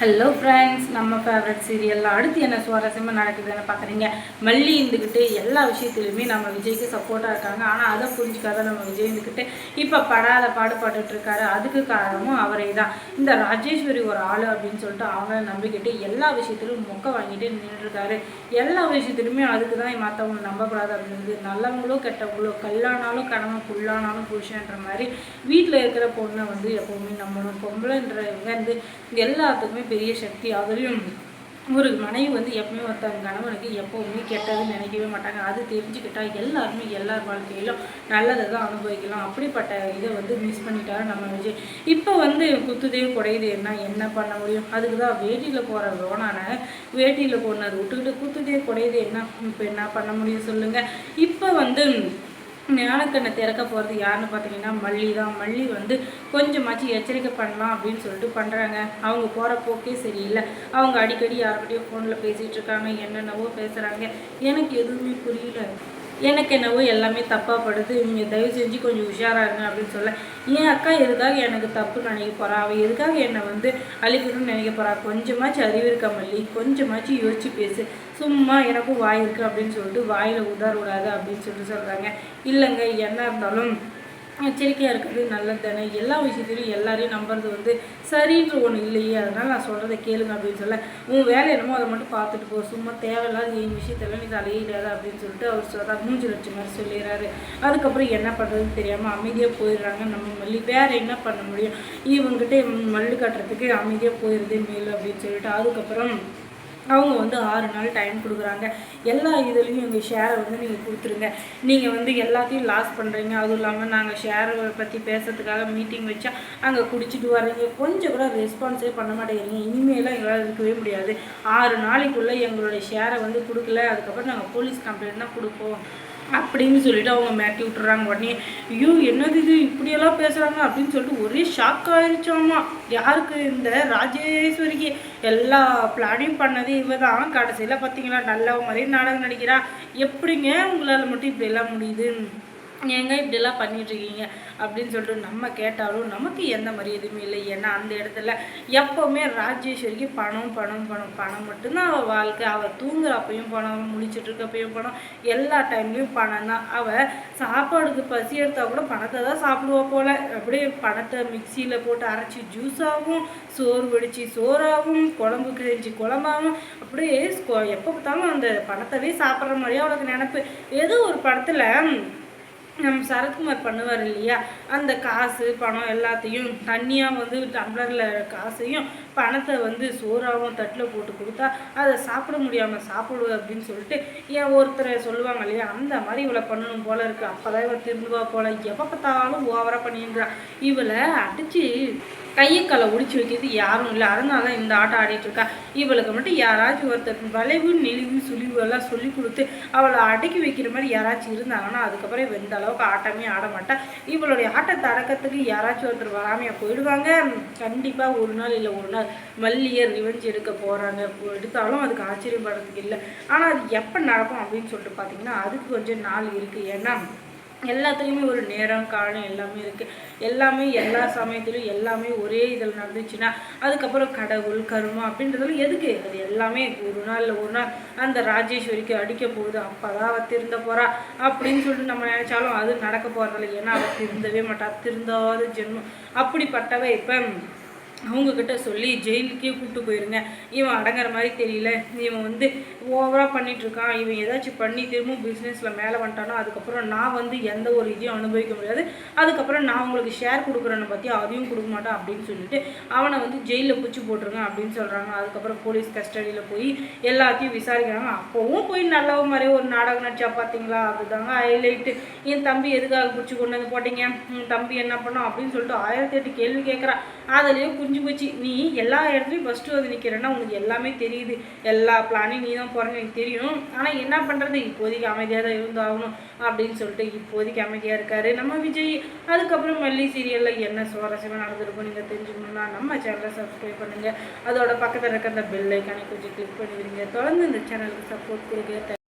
Hello friends நம்ம favourite சீரியலில் அடுத்து என்ன சுவாரஸ்யமாக நடக்குதுன்னு பார்க்குறீங்க. மல்லி இருந்துக்கிட்டு எல்லா விஷயத்துலையுமே நம்ம விஜய்க்கு சப்போர்ட்டாக இருக்காங்க. ஆனால் அதை புரிஞ்சுக்காத நம்ம விஜய் இருந்துக்கிட்டு இப்போ படாத பாடுபட்டுட்டு இருக்காரு. அதுக்கு காரணமும் அவரே தான் இந்த ராஜேஸ்வரி ஒரு ஆள் அப்படின்னு சொல்லிட்டு அவங்கள நம்பிக்கிட்டு எல்லா விஷயத்திலும் மொக்க வாங்கிட்டு நின்றுருக்காரு எல்லா விஷயத்துலையுமே அதுக்கு தான் மற்றவங்க நம்பக்கூடாது அப்படின்றது. நல்லவங்களோ கெட்டவங்களோ கல்லானாலும் கணவன் புல்லானாலும் புருஷன்ற மாதிரி வீட்டில் இருக்கிற பொண்ணை வந்து எப்போவுமே நம்பணும். பொம்பளைன்ற வந்து எல்லாத்துக்குமே பெரிய சக்தி அதுலேயும் ஒரு மனைவி வந்து எப்பவுமே ஒருத்தவங்க கணவனுக்கு எப்போவுமே கெட்டதுன்னு நினைக்கவே மாட்டாங்க. அது தெரிஞ்சுக்கிட்டால் எல்லாருமே எல்லார் வாழ்க்கையிலும் நல்லதை தான் அனுபவிக்கலாம். அப்படிப்பட்ட இதை வந்து மிஸ் பண்ணிட்டாரு நம்ம விஜய். இப்போ வந்து குத்துதே குடையுதேன்னா என்ன பண்ண முடியும்? அதுக்கு தான் வேட்டியில் போகிற ரோனான வேட்டியில் போனது விட்டுக்கிட்டு குத்துதே குடையுதேன்னா இப்போ என்ன பண்ண முடியும் சொல்லுங்கள் இப்போ வந்து ஞானக்கண்ணை திறக்க போகிறது யாருன்னு பார்த்தீங்கன்னா மல்லி தான். மல்லி வந்து கொஞ்சமாச்சு எச்சரிக்கை பண்ணலாம் அப்படின்னு சொல்லிட்டு பண்ணுறாங்க அவங்க போகிற போக்கே சரியில்லை. அவங்க அடிக்கடி யார்கிட்டயும் ஃபோனில் பேசிகிட்டு இருக்காங்க என்னென்னவோ பேசுகிறாங்க எனக்கு எதுவுமே புரியல. எனக்கு என்னவோ எல்லாமே தப்பாக படுது தயவு செஞ்சு கொஞ்சம் உஷாராக இருங்க அப்படின்னு சொல்ல. என் அக்கா எதுக்காக எனக்கு தப்பு நினைக்க போகிறா அவள் எதுக்காக என்னை வந்து அழிக்கணும்னு நினைக்க போகிறா கொஞ்சமாச்சும் அறிவு இருக்க மல்லி? கொஞ்சமாச்சும் யோசிச்சு பேசு. சும்மா எனக்கும் வாய் இருக்குது அப்படின்னு சொல்லிட்டு வாயில் உதார விடாது அப்படின்னு சொல்லிட்டு சொல்கிறாங்க இல்லைங்க என்ன இருந்தாலும் எச்சரிக்கையாக இருக்கிறது நல்லது தானே? எல்லா விஷயத்துலையும் எல்லாரையும் நம்புறது வந்து சரின்ற ஒன்று இல்லையே. அதனால் நான் சொல்கிறத கேளுங்க அப்படின்னு சொல்ல உன் வேலை என்னமோ அதை மட்டும் பார்த்துட்டு போ. சும்மா தேவையில்லாத என் விஷயத்தெல்லாம் நீ தலையிடாத அப்படின்னு சொல்லிட்டு அவர் சொல்கிறார் மூஞ்சி லட்சம் மாதிரி சொல்லிடுறாரு. அதுக்கப்புறம் என்ன பண்ணுறதுன்னு தெரியாமல் அமைதியாக போயிடுறாங்க நம்ம மல்லி. வேறு என்ன பண்ண முடியும்? இவங்ககிட்ட மல்லு கட்டுறதுக்கு அமைதியாக போயிடுதே மேல் அப்படின்னு சொல்லிட்டு அதுக்கப்புறம் அவங்க வந்து ஆறு நாள் டைம் கொடுக்குறாங்க. எல்லா இதுலேயும் எங்கள் ஷேரை வந்து நீங்கள் கொடுத்துருங்க. நீங்கள் வந்து எல்லாத்தையும் லாஸ் பண்ணுறீங்க அதுவும் இல்லாமல் நாங்கள் ஷேரை பற்றி பேசுறதுக்காக மீட்டிங் வச்சா அங்கே குடிச்சிட்டு வர்றீங்க. கொஞ்சம் கூட ரெஸ்பான்ஸே பண்ண மாட்டேங்கிறீங்க. இனிமேலாம் எங்களால் இருக்கவே முடியாது. ஆறு நாளைக்குள்ளே எங்களுடைய ஷேரை வந்து கொடுக்கல. அதுக்கப்புறம் நாங்கள் போலீஸ் கம்ப்ளைண்ட் தான் கொடுப்போம். அப்படின்னு சொல்லிட்டு அவங்க மாட்டி விட்டுறாங்க. உடனே ஐயோ என்னது இது? இப்படியெல்லாம் பேசுகிறாங்க அப்படின்னு சொல்லிட்டு ஒரே ஷாக் ஆயிடுச்சோமா யாருக்கு இந்த ராஜேஸ்வரிக்கு? எல்லா பிளானையும் பண்ணது இவ தான் கடைசியில் பார்த்தீங்களா நல்ல மாதிரி நாடகம் நடிக்கிறா. எப்படிங்க உங்களால் மட்டும் இப்படியெல்லாம் முடியுது ஏங்க இப்படிலாம் பண்ணிகிட்ருக்கீங்க அப்படின்னு சொல்லிட்டு நம்ம கேட்டாலும் நமக்கு எந்த மாதிரி எதுவுமே இல்லை. ஏன்னா அந்த இடத்துல எப்போவுமே ராஜேஸ்வரிக்கு பணம் பணம் பணம் பணம் மட்டும்தான் அவள் வாழ்க்கை. அவள் தூங்குறப்பையும் பணம் முழிச்சிட்டு இருக்கப்பையும் பணம் எல்லா டைம்லேயும் பணம் தான். அவள் சாப்பாடுக்கு பசி எடுத்தால் கூட பணத்தை தான் சாப்பிடுவா போல். அப்படியே பணத்தை மிக்சியில் போட்டு அரைச்சி ஜூஸாகவும் சோறு வடித்து சோறாகவும் குழம்பு கிழிஞ்சி குழம்பாகவும் அப்படியே எப்போ பார்த்தாலும் அந்த பணத்தவே சாப்பிட்ற மாதிரியே அவளுக்கு நினப்பு. ஏதோ ஒரு படத்தில் நம்ம சரத்குமார் பண்ணுவார் இல்லையா? அந்த காசு பணம் எல்லாத்தையும் தண்ணியாக வந்து டம்ளரில் காசையும் பணத்தை வந்து சோறாகவும் தட்டில் போட்டு கொடுத்தா அதை சாப்பிட முடியாமல் சாப்பிடுவது அப்படின்னு சொல்லிட்டு ஏன் ஒருத்தரை சொல்லுவாங்க இல்லையா? அந்த மாதிரி இவளை பண்ணணும் போல இருக்குது அப்போ தான் இவள் திரும்புவா போல. எப்போ பார்த்தாலும் ஓவராக பண்ணிடுறா. இவளை அடித்து கையை காலை ஒடிச்சு வைக்கிறது யாரும் இல்லை. அதனால தான் இந்த ஆட்டம் ஆடிட்டு இருக்கா. இவளுக்கு மட்டும் யாராச்சும் ஒருத்தர் வளைவு நெளிவு சுழிவு எல்லாம் சொல்லி கொடுத்து அவளை அடக்கி வைக்கிற மாதிரி யாராச்சும் இருந்தாங்கன்னா அதுக்கப்புறம் வெந்த அளவுக்கு ஆட்டமே ஆட மாட்டா. இவளுடைய ஆட்டத்தை அடக்கிறதுக்கு யாராச்சும் ஒருத்தர் வராமையாக போயிடுவாங்க. கண்டிப்பாக ஒரு நாள் இல்லை ஒரு நாள் மல்லியை ரிவெஞ்ச் எடுக்க போகிறாங்க எடுத்தாலும் அதுக்கு ஆச்சரியப்படுறதுக்கு இல்லை. ஆனால் அது எப்போ நடக்கும் அப்படின்னு சொல்லிட்டு பார்த்தீங்கன்னா அதுக்கு கொஞ்சம் நாள் இருக்குது ஏன்னா எல்லாத்துலேயுமே ஒரு நேரம் காலம் எல்லாமே இருக்குது எல்லாமே எல்லா சமயத்துலையும் எல்லாமே ஒரே இதில் நடந்துச்சுன்னா அதுக்கப்புறம் கடவுள் கருமம் அப்படின்றதுல எதுக்கு? அது எல்லாமே ஒரு நாள் ஒரு நாள் அந்த ராஜேஸ்வரிக்கு அடிக்க போகுது. அப்போ தான் அவள் திருந்த போகிறா அப்படின்னு சொல்லிட்டு நம்ம நினச்சாலும் அது நடக்க போகிறதில்ல ஏன்னா அவள் திருந்தவே மாட்டா. திருந்தாத ஜென்மம். அப்படிப்பட்டவை இப்போ அவங்கக்கிட்ட சொல்லி ஜெயிலுக்கே கூப்பிட்டு போயிருங்க. இவன் அடங்குற மாதிரி தெரியல. இவன் வந்து ஓவராக பண்ணிகிட்ருக்கான் இவன் ஏதாச்சும் பண்ணி திரும்பவும் பிஸ்னஸில் மேலே வந்துட்டானோ அதுக்கப்புறம் நான் வந்து எந்த ஒரு இதையும் அனுபவிக்க முடியாது. அதுக்கப்புறம் நான் உங்களுக்கு ஷேர் கொடுக்குறேன்னு பற்றி அதையும் கொடுக்க மாட்டேன் அப்படின்னு சொல்லிட்டு அவனை வந்து ஜெயிலில் பிடிச்சி போட்டுருங்க அப்படின்னு சொல்கிறாங்க அதுக்கப்புறம் போலீஸ் கஸ்டடியில் போய் எல்லாத்தையும் விசாரிக்கிறாங்க. அப்போவும் போய் நல்ல மாதிரி ஒரு நாடகம் நடிச்சா பார்த்தீங்களா அதுதாங்க ஹைலைட்டு என் தம்பி எதுக்காக பிடிச்சி கொண்டு வந்து போட்டீங்க? தம்பி என்ன பண்ணோம் அப்படின்னு சொல்லிட்டு ஆயிரத்தி எட்டு கேள்வி கேட்குறான் அதுலேயும் புரிஞ்சு போச்சு. நீ எல்லா இடத்துலையும் ஃபஸ்ட்டு வந்து நிற்கிறேன்னா உனக்கு எல்லாமே தெரியுது. எல்லா பிளானையும் நீ தான் போகிறேன்னு எனக்கு தெரியும் ஆனால் என்ன பண்ணுறது இப்போதைக்கு அமைதியாக தான் இருந்தாகணும் அப்படின்னு சொல்லிட்டு இப்போதைக்கு அமைதியாக இருக்காரு நம்ம விஜய். அதுக்கப்புறம் மல்லி சீரியலில் என்ன சுவாரஸ்யமாக நடந்திருக்கும் நீங்கள் தெரிஞ்சுக்கணும்னா நம்ம சேனலை சப்ஸ்கிரைப் பண்ணுங்கள் அதோட பக்கத்தில் இருக்க அந்த பெல் ஐக்கானை கொஞ்சம் கிளிக் பண்ணி தொடர்ந்து இந்த சேனலுக்கு சப்போர்ட் கொடுக்க